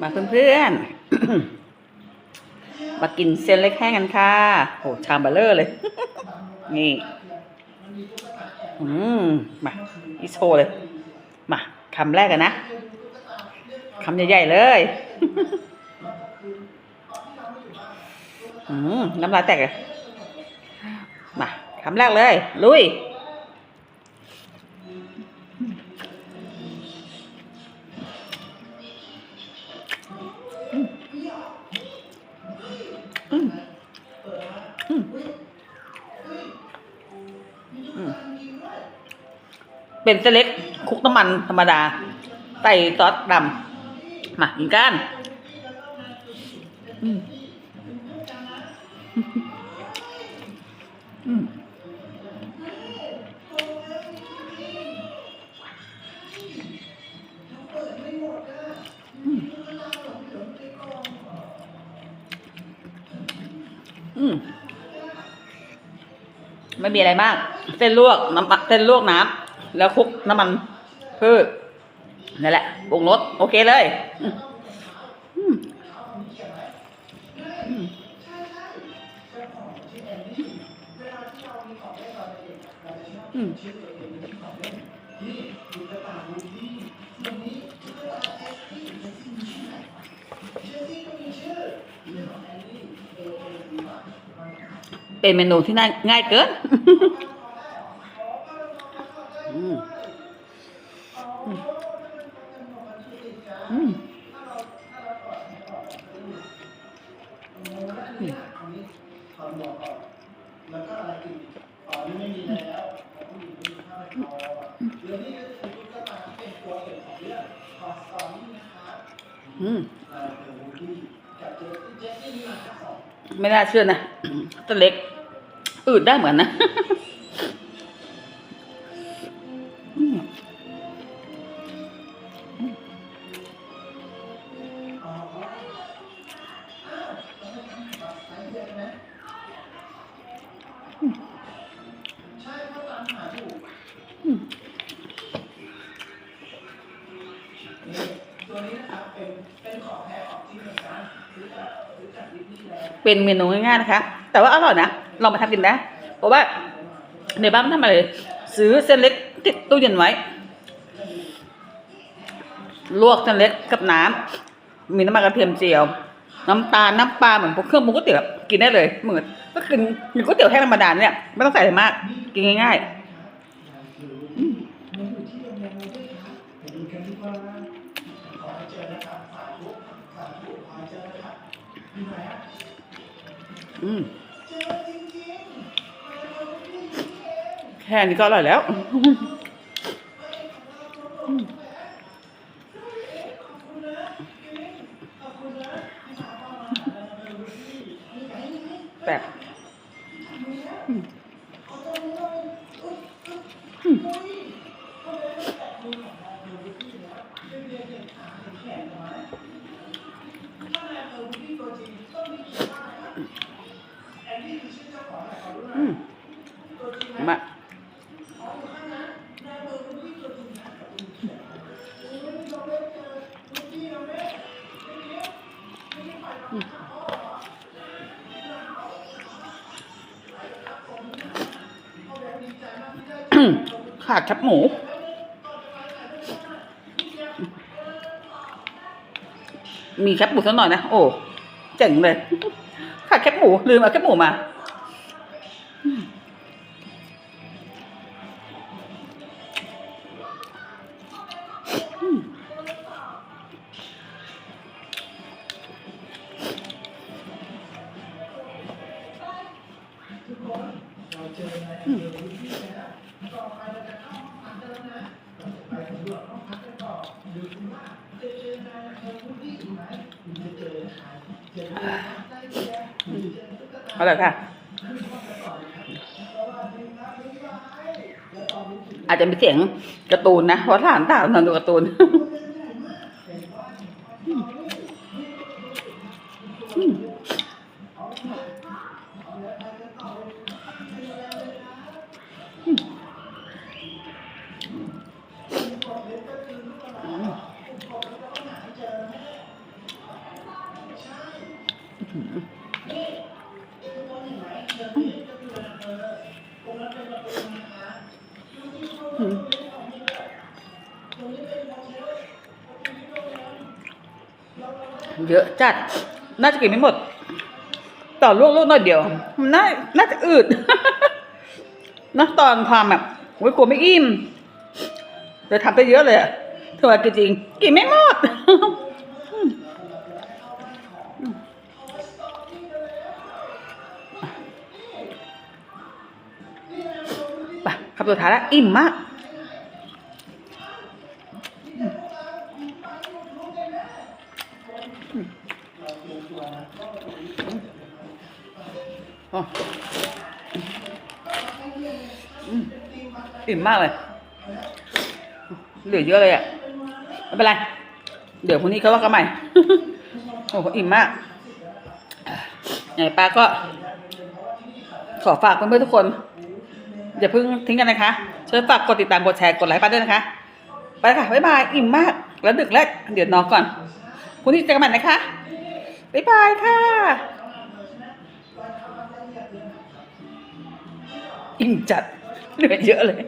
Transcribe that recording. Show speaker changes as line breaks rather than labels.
มาเพื่อนๆ มากินเส้นเล็กแห้งกันค่ะโอ้ชามเบลเลอร์เลย นี่ อืม มาอีโชเลย มาคำแรกกันนะคำใหญ่ๆเลย อืม น้ำลายแตกเลย มาคำแรกเลย ลุย เป็นเส้นเล็กคุกน้ำมันธรรมดา ใส่ซอสดำมากินกันอืมอืมอืมไม่มีอะไรมาก เส้นลวกน้ำเส้นลวกน้ำ แล้วคลุกน้ำมันพืชนั่นแหละปรุงรสโอเคเลยเป็นเมนูที่ง่ายเกิน อืมอืมอืมอืมไม่น่าเชื่อนะตัวเล็กอืดได้เหมือนนะ เป็นเมนูง่ายๆนะคะ แต่ว่าอร่อยนะลองมาทำกินนะเพราะว่าในบ้านทำอะไรซื้อเส้นเล็กติดตู้เย็นไว้ ลวกเส้นเล็กกับน้ำมีน้ำมันกระเทียมเจียว น้ำตาลน้ำปลาเหมือนพวกเครื่องปรุงก๋วยเตี๋ยวกินได้เลยเหมือนก็กินเหมือนก๋วยเตี๋ยวแห้งธรรมดาเนี่ยไม่ต้องใส่อะไรมาก กินง่าย ๆ อืมแค่นี้ก็อร่อยแล้ว แบบ ขาดแคบหมูมีแคบหมูสักหน่อยนะ โอ้เจ๋งเลยขาดแคบหมู ลืมเอาแคบหมูมาเอาเลยค่ะ อาจจะมีเสียงการ์ตูนนะเพราะฐานตางนอนดูการ์ตูน เยอะจัด น่าจะกินไม่หมด ต่อลวกลูกหน่อยเดียวมันน่า น่าจะอืด นะตอนทำแบบโอ้ยกลัวไม่อิ่มเลยทำไปเยอะเลยอะถือว่ากินจริงกินไม่หมด คำสุดท้ายล้อิ่มมากอ๋ออิ่มมากเลย เหลือเยอะเลยอะ ไม่เป็นไร เดี๋ยวพรุ่งนี้เขาว่ากันใหม่ โอ้โหอิ่มมากไงป้าก็ ขอฝากเพื่อนๆทุกคน อย่าเพิ่งทิ้งกันนะคะช่วยฝากกดติดตามกดแชร์กดไลค์ป้าด้วยนะคะ ไปค่ะบ๊ายบายอิ่มมากแล้วดึกแล้วเดี๋ยวนอนก่อนคุณที่เจอกันใหม่นะคะบ๊ายบายค่ะ อิ่มจัดเหลือเยอะเลย